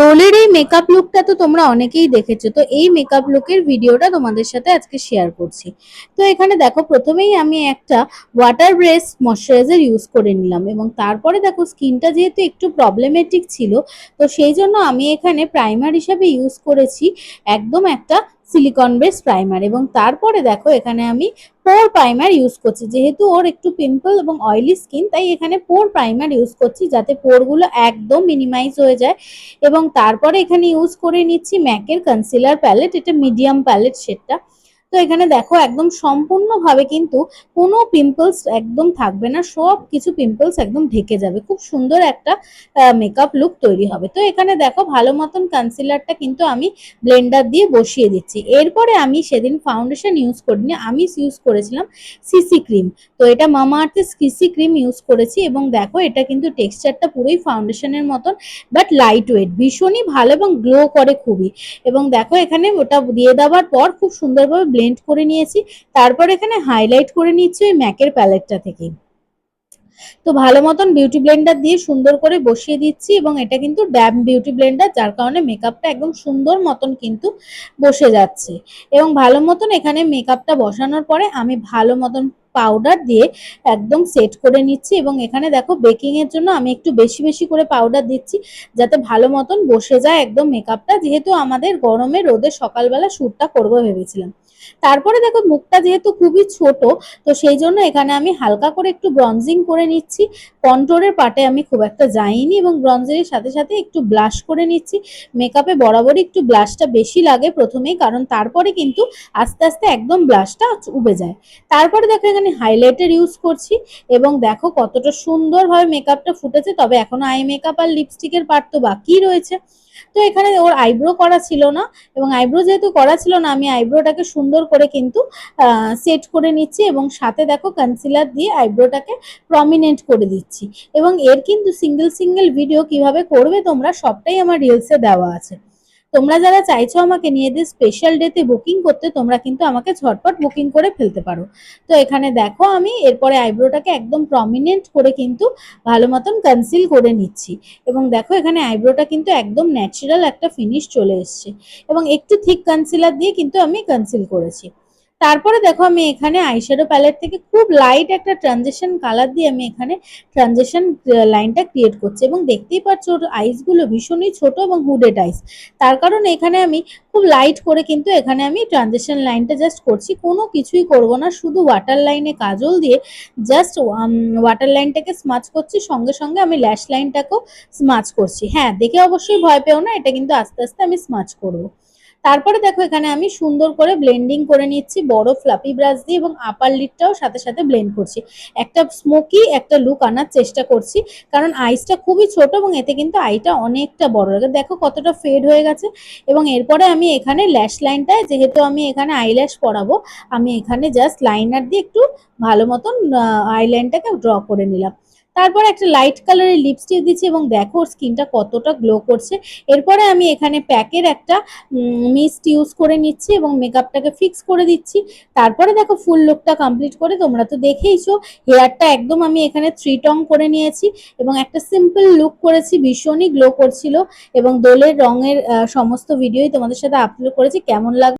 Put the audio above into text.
দোলের এই মেকআপ লুকটা তো তোমরা অনেকেই দেখেছ, তো এই মেকআপ লুকের ভিডিওটা তোমাদের সাথে আজকে শেয়ার করছি। তো এখানে দেখো, প্রথমেই আমি একটা ওয়াটার ব্রেস ময়শ্চারাইজার ইউজ করে নিলাম এবং তারপরে দেখো স্কিনটা যেহেতু একটু প্রবলেমেটিক ছিল, তো সেই জন্য আমি এখানে প্রাইমার হিসাবে ইউজ করেছি, একদম একটা সিলিকন বেস প্রাইমার এবং তারপরে দেখো এখানে আমি পোর প্রাইমার ইউজ করছি। যেহেতু ওর একটু পিম্পল এবং অয়েলি স্কিন তাই এখানে পোর প্রাইমার ইউজ করছি যাতে পোরগুলো একদম মিনিমাইজ হয়ে যায়। এবং তারপরে এখানে ইউজ করে নিচ্ছি ম্যাকের কনসিলার প্যালেট এটা মিডিয়াম প্যালেট শেডটা তো এখানে দেখো একদম সম্পূর্ণভাবে কিন্তু কোনো পিম্পলস একদম থাকবে না, সব কিছু পিম্পলস একদম ঢেকে যাবে। খুব সুন্দর একটা মেকআপ লুক তৈরি হবে। তো এখানে দেখো ভালো মতন কনসিলারটা কিন্তু আমি ব্লেন্ডার দিয়ে বসিয়ে দিচ্ছি। এরপরে আমি সেদিন ফাউন্ডেশন ইউজ করিনি, আমি ইউজ করেছিলাম সিসি ক্রিম তো এটা মামা আর্থের সিসি ক্রিম ইউজ করেছি এবং দেখো এটা কিন্তু টেক্সচারটা পুরোই ফাউন্ডেশনের মতন বাট লাইট ওয়েট ভীষণই ভালো এবং গ্লো করে খুবই। এবং দেখো এখানে ওটা দিয়ে দেওয়ার পর খুব সুন্দরভাবে ব্লেন্ড করে নিয়েছি। তারপর এখানে হাইলাইট করে নিচ্ছি ওই ম্যাকের প্যালেটটা থেকে। তো ভালো মতন বিউটি ব্লেন্ডার দিয়ে সুন্দর করে বসিয়ে দিচ্ছি এবং এটা কিন্তু ড্যাম বিউটি ব্লেন্ডার যার কারণে মেকআপটা একদম সুন্দর মতন কিন্তু বসে যাচ্ছে। এবং ভালো মতন এখানে মেকআপটা বসানোর পরে আমি ভালো মতন পাউডার দিয়ে একদম সেট করে নিচ্ছি এবং এখানে দেখো বেকিং এর জন্য আমি একটু বেশি বেশি করে পাউডার দিচ্ছি, যাতে ভালো মতন বসে যায় একদম মেকআপটা যেহেতু আমাদের গরমে রোদে সকালবেলা শ্যুটটা করব ভেবেছিলাম। তারপরে দেখো মুখটা যেহেতু খুবই ছোট, তো সেই জন্য এখানে আমি হালকা করে একটু ব্রঞ্জিং করে নিচ্ছি। কন্ট্রোরের পাটে আমি খুব একটা যাইনি এবং ব্রঞ্জিংয়ের সাথে সাথে একটু ব্লাশ করে নিচ্ছি। মেকআপে বরাবরই একটু ব্লাশটা বেশি লাগে প্রথমেই, কারণ তারপরে কিন্তু আস্তে আস্তে একদম ব্লাশটা উবে যায়। তারপরে দেখো এখানে হাইলাইটার ইউজ করছি এবং দেখো কতটা সুন্দরভাবে মেকআপটা ফুটেছে, তবে এখনও আই মেকআপ আর লিপস্টিকের পার্ট তো বাকি রয়েছে। তো এখানে ওর আইব্রো করা ছিল না এবং আইব্রো যেহেতু করা ছিল না, আমি আইব্রোটাকে সুন্দর করে কিন্তু সেট করে নিচ্ছি এবং সাথে দেখো কনসিলার দিয়ে আইব্রোটাকে প্রমিনেন্ট করে দিচ্ছি। এবং এর কিন্তু সিঙ্গেল সিঙ্গেল ভিডিও কীভাবে করবে তোমরা সবটাই আমার রিলসে দেওয়া আছে। তোমরা যারা চাইছো আমাকে নিয়ে দিয়ে স্পেশাল ডেতে বুকিং করতে, তোমরা কিন্তু আমাকে ঝটপট বুকিং করে ফেলতে পারো। তো এখানে দেখো আমি, এরপরে আইব্রোটাকে একদম প্রমিনেন্ট করে কিন্তু ভালো মতন কনসিল করে নিচ্ছি। এবং দেখো এখানে আইব্রোটা কিন্তু একদম ন্যাচারাল একটা ফিনিশ চলে এসছে। এবং একটু থিক কনসিলার দিয়ে কিন্তু আমি কনসিল করেছি। তারপরে দেখো আমি এখানে আইশ্যাডো প্যালেট থেকে খুব লাইট একটা ট্রানজেকশন কালার দিয়ে আমি এখানে ট্রানজেকশন লাইনটা ক্রিয়েট করছি। এবং দেখতেই পাচ্ছ ওর আইসগুলো ভীষণই ছোট এবং হুডেড আইস তার কারণে এখানে আমি খুব লাইট করে কিন্তু এখানে আমি ট্রানজেকশন লাইনটা জাস্ট করছি। কোনো কিছুই করব না, শুধু ওয়াটার লাইনে কাজল দিয়ে জাস্ট ওয়াটার লাইনটাকে স্মাচ করছি। সঙ্গে সঙ্গে আমি ল্যাশ লাইনটাকেও স্মাচ করছি। হ্যাঁ দেখে অবশ্যই ভয় পেও না, এটা কিন্তু আস্তে আস্তে আমি স্মাচ করব। তারপরে দেখো এখানে আমি সুন্দর করে ব্লেন্ডিং করে নিচ্ছি, বড় ফ্লাপি ব্রাশ দিয়ে এবং আপার লিডটাও সাথে সাথে ব্লেন্ড করছি। একটা স্মোকি একটা লুক আনার চেষ্টা করছি, কারণ আইসটা খুবই ছোট এবং এতে কিন্তু আইটা অনেকটা বড়। লাগে দেখো কতটা ফেড হয়ে গেছে এবং এরপরে আমি এখানে ল্যাশ লাইনটায় যেহেতু আমি এখানে আইল্যাশ পরাবো, আমি এখানে জাস্ট লাইনার দিয়ে একটু ভালো মতন আইলাইনটাকে ড্র করে নিলাম। তারপর একটা লাইট কালারের লিপস্টিক দিচ্ছি এবং দেখো ওর স্কিনটা কতটা গ্লো করছে। এরপরে আমি এখানে প্যাকের একটা মিস্ট ইউজ করে নিচ্ছি এবং মেকআপটাকে ফিক্স করে দিচ্ছি। তারপরে দেখো ফুল লুকটা কমপ্লিট করে তোমরা তো দেখেইছো হেয়ারটা একদম আমি এখানে থ্রি টং করে নিয়েছি এবং একটা সিম্পল লুক করেছি, ভীষণই গ্লো করছিল এবং দোলের রঙের সমস্ত ভিডিওই তোমাদের সাথে আপলোড করেছি। কেমন লাগ